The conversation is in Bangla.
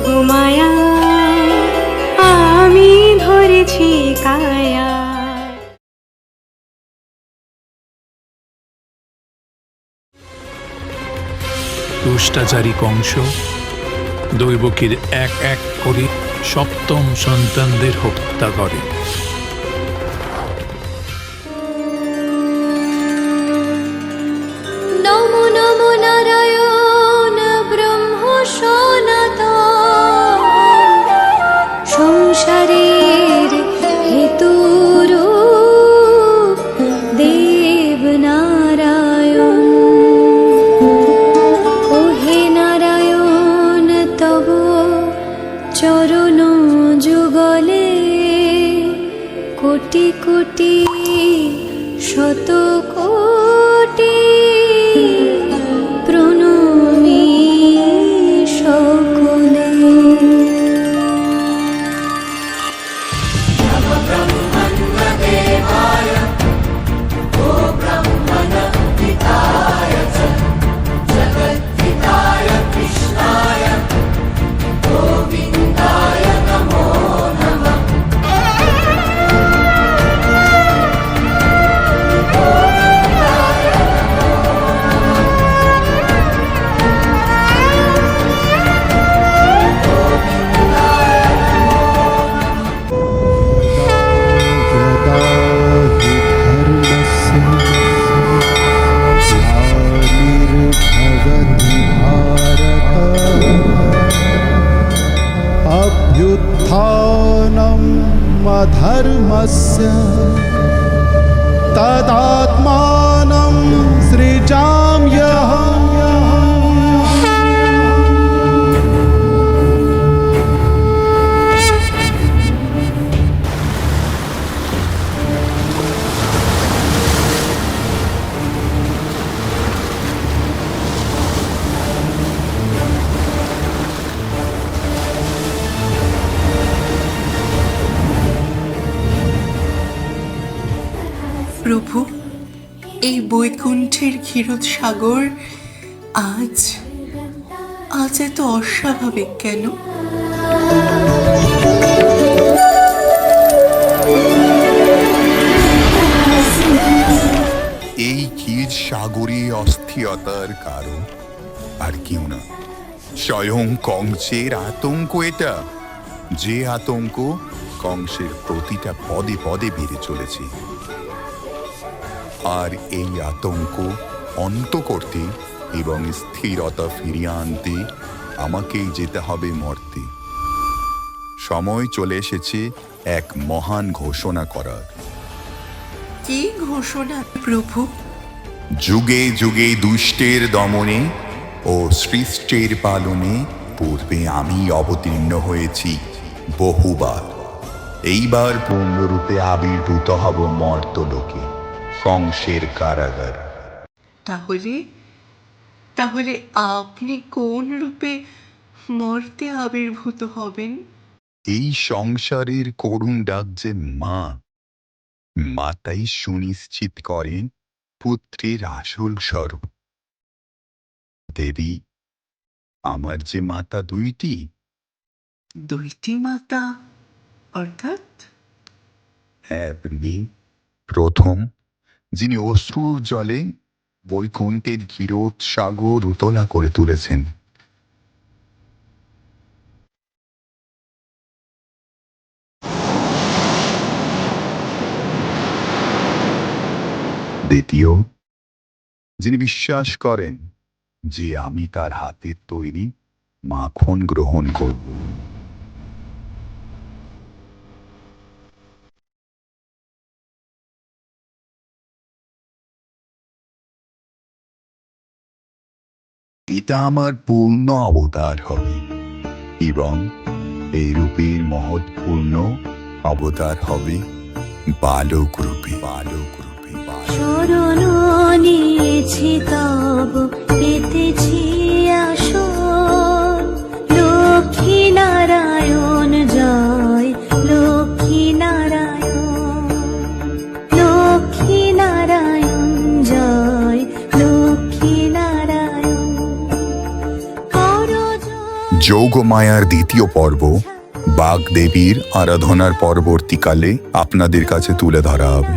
যোগমায়া আমি ধরেছি কায়া। দুষ্টাচারী কংস দৈবকীর এক এক করে সপ্তম সন্তানদের হত্যা করে। কোটি কোটি শত কোটি ुत्थानं अधर्मस्य तदात्मानं सृजा প্রভু, এই বৈকুণ্ঠের ক্ষীরোদ সাগর আজ আজ এত অস্বাভাবিক কেন? এই ক্ষীর সাগরে অস্থিরতার কারণ? আর কেউ না। স্বয়ং কংসের আতঙ্ক এটা। যে আতঙ্ক কংসের প্রতিটা পদে পদে বেড়ে চলেছে। আর এই আতঙ্ক অন্ত করতে এবং স্থিরতা ফিরিয়ে আনতে আমাকেই যেতে হবে মর্তে। সময় চলে এসেছে এক মহান ঘোষণা করার। কি ঘোষণা প্রভু? যুগে যুগে দুষ্টের দমনে ও সৃষ্টের পালনে পূর্বে আমি অবতীর্ণ হয়েছি বহুবার। এইবার পূর্ণরূপে আবির্ভূত হব মর্তলোকে। কংসের কারাগার। তাহলে তাহলে আপনি কোন রূপে মর্তে আবির্ভূত হবেন? এই সংসারের করুণ ডাক যে মা। মাতাই সুনিশ্চিত করেন পুত্রের আসল স্বরূপ। দেবী আমার যে মাতা দুইটি। দুইটি মাতা অর্থাৎ? আপনি প্রথম যিনি অশ্রুর জলে বৈকুণ্ঠের ক্ষীরোদ সাগর উতলা করে তুলেছেন। দ্বিতীয়, যিনি বিশ্বাস করেন যে আমি তার হাতের তৈরি মাখন গ্রহণ করব। এটা আমার পূর্ণ অবতার হবে। এবং এই রূপের মহৎপূর্ণ অবতার হবে বালক রূপে বালক রূপে বালক পেতেছি যোগমায়ার দ্বিতীয় পর্ব বাগদেবীর আরাধনার পরবর্তীকালে আপনাদের কাছে তুলে ধরা হবে।